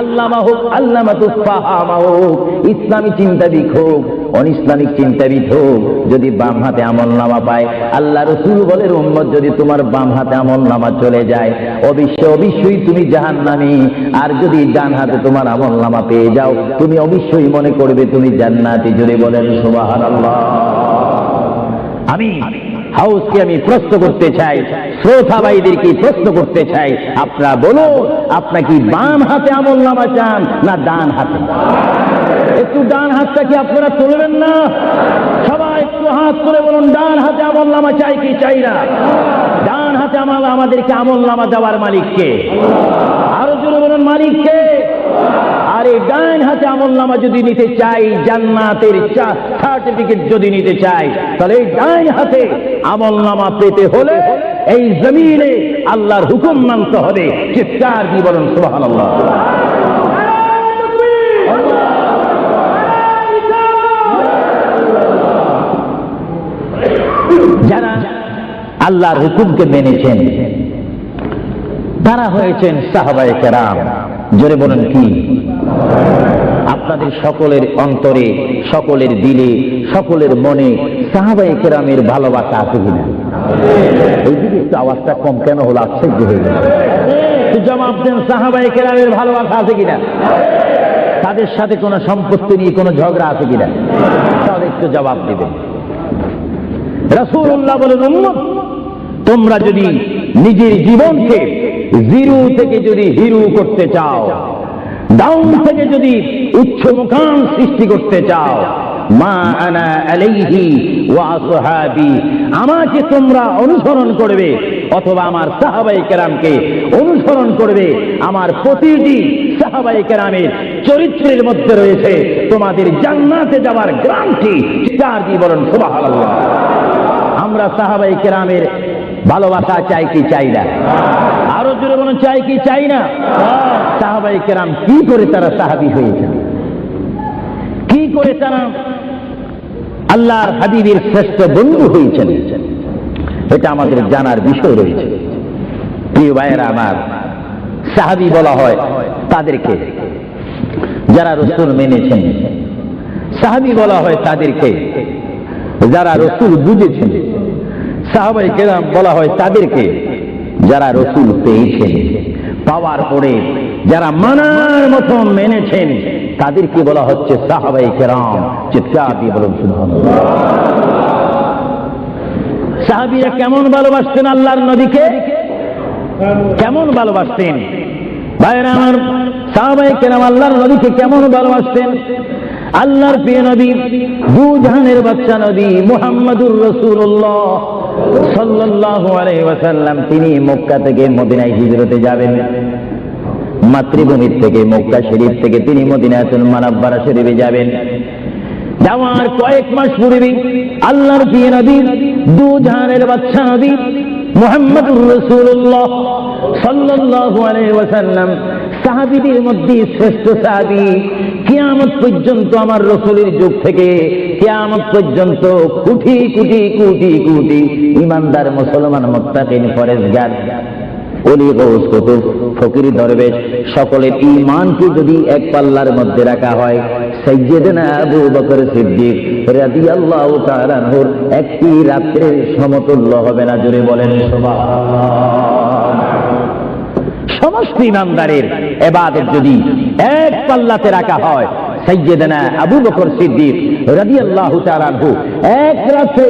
আল্লামা হোক আল্লামা তুফাহামা হোক, ইসলামী চিন্তাবিদ হোক, অনিসলামিক চিন্তাবিদ হোক, যদি বাম হাতে আমল নামা পায়, আল্লাহ রসুল বলেন উম্মত যদি তোমার বাম হাতে আমল নামা চলে যায় অবশ্য অবশ্যই তুমি জাহান্নামী, আর যদি ডান হাতে তোমার আমল নামা পেয়ে যাও, তুমি অবশ্যই মনে করবে তুমি জান্নাতি জুড়ে বলেন সুবহানাল্লাহ। আমি হাউসকে আমি প্রশ্ন করতে চাই শ্রোতা ভাইদেরকে প্রশ্ন করতে চাই? আপনারা বলো আপনার কি বাম হাতে আমল নামা চান না ডান হাতে? একটু ডান হাতটা কি আপনারা তুলবেন না? সবাই একটু হাত তুলে বলুন, ডান হাতে আমল নামা চাই কি চাই না? ডান হাতে আমল আমাদেরকে আমল নামা দেওয়ার মালিককে আরও জোরে বলুন মালিককে আর এই ডান হাতে আমল নামা যদি নিতে চাই, জান্নাতের সার্টিফিকেট যদি নিতে চাই, তাহলে এই ডান হাতে আমল নামা পেতে হলে এই জমিনে আল্লাহর হুকুম মানতে হবে চিৎকার কি বলুন সুবাহ যারা আল্লাহর হুকুমকে মেনেছেন, তারা হয়েছেন সাহাবায়ে কেরাম। জোরে বলেন কি? আপনাদের সকলের অন্তরে, সকলের দিলে, সকলের মনে সাহাবায়ে কেরামের ভালোবাসা আছে কিনা? এইদিকে একটু আওয়াজটা কম কেন হলো? আশ্চর্য হয়ে গেল। জবাব দেন, সাহাবায়ে কেরামের ভালোবাসা আছে কিনা? তাদের সাথে কোনো সম্পত্তি নিয়ে কোনো ঝগড়া আছে কিনা? তাহলে একটু জবাব দেবেন। রাসূলুল্লাহ বলেন তোমরা যদি নিজের জীবনকে জিরু থেকে যদি হিরু করতে চাও ডাউন থেকে যদি উচ্চ মুকাম সৃষ্টি করতে চাও, মা আনা আলাইহি ওয়া আসহাবি, আমাকে তোমরা অনুসরণ করবে, অথবা আমার সাহাবাই কেরামকে অনুসরণ করবে, আমার প্রতিটি সাহাবাই কেরামের চরিত্রের মধ্যে রয়েছে তোমাদের জান্নাতে যাওয়ার গ্রামটি চার কি বলেন সুবহানাল্লাহ। আমরা সাহাবাই কেরামের ভালোবাসা চাই কি চাই না? আরও জোরে বলুন, চাই কি, চাই না? সাহাবাই কেরাম কি করে তারা সাহাবি হয়েছেন কি করে তারা আল্লাহর হাবিবের শ্রেষ্ঠ বন্ধু হয়েছেন এটা আমাদের জানার বিষয় রয়েছে। প্রিয় ভাইয়েরা আমার, সাহাবি বলা হয় তাদেরকে। যারা রসুল মেনেছেন, সাহাবি বলা হয় তাদেরকে। যারা রসুল বুঝেছেন সাহাবাই কেরাম বলা হয় তাদেরকে। যারা রসুল পেয়েছেন, পাওয়ার পরে যারা মানার মতো মেনেছেন, তাদেরকে বলা হচ্ছে সাহাবাই কেরাম, চিৎকার দিয়ে বলুন, সুবহানাল্লাহ। সাহাবিরা কেমন ভালোবাসতেন আল্লাহর নবীকে? কেমন ভালোবাসতেন? ভাইরা আমার সাহাবাই কেরাম আল্লাহর নবীকে কেমন ভালোবাসতেন? আল্লাহর প্রিয় নবী দু বাচ্চা নবী, মুহাম্মাদুর রাসূলুল্লাহ। সাল্লাল্লাহু আলাইহি ওয়াসাল্লাম, তিনি মক্কা থেকে মদিনায় হিজরতে যাবেন। মাতৃভূমির থেকে, মক্কা শরীফ থেকে তিনি মদিনাতুল মানাব্বারা শরীফে যাবেন। যাওয়ার কয়েক মাস পূর্বে আল্লাহর প্রিয় নবী, দু বাচ্চা নবী সাল্লাল্লাহু আলাইহি ওয়াসাল্লাম, সাহাবীদের মধ্যে শ্রেষ্ঠ সাহাবী। কিয়ামত পর্যন্ত আমার রসুলের যুগ থেকে কিয়ামত পর্যন্ত কোটি কোটি কোটি কোটি ইমানদার মুসলমান মুত্তাকিন ফরেজগার, অলি দরবেশ, সকলের ইমানকে যদি এক পাল্লার মধ্যে রাখা হয় সৈয়দনা আবু বকর সিদ্দিক রাদিয়াল্লাহু তাআলা আনহুর একটি রাত্রের সমতুল্য হবে না বলেন সমস্ত ইমানদারের এবাদত যদি এক পাল্লাতে রাখা হয় সৈয়দনা আবু বকর সিদ্দিক রাদিয়াল্লাহু আল্লাহ আনহু। এক রাতে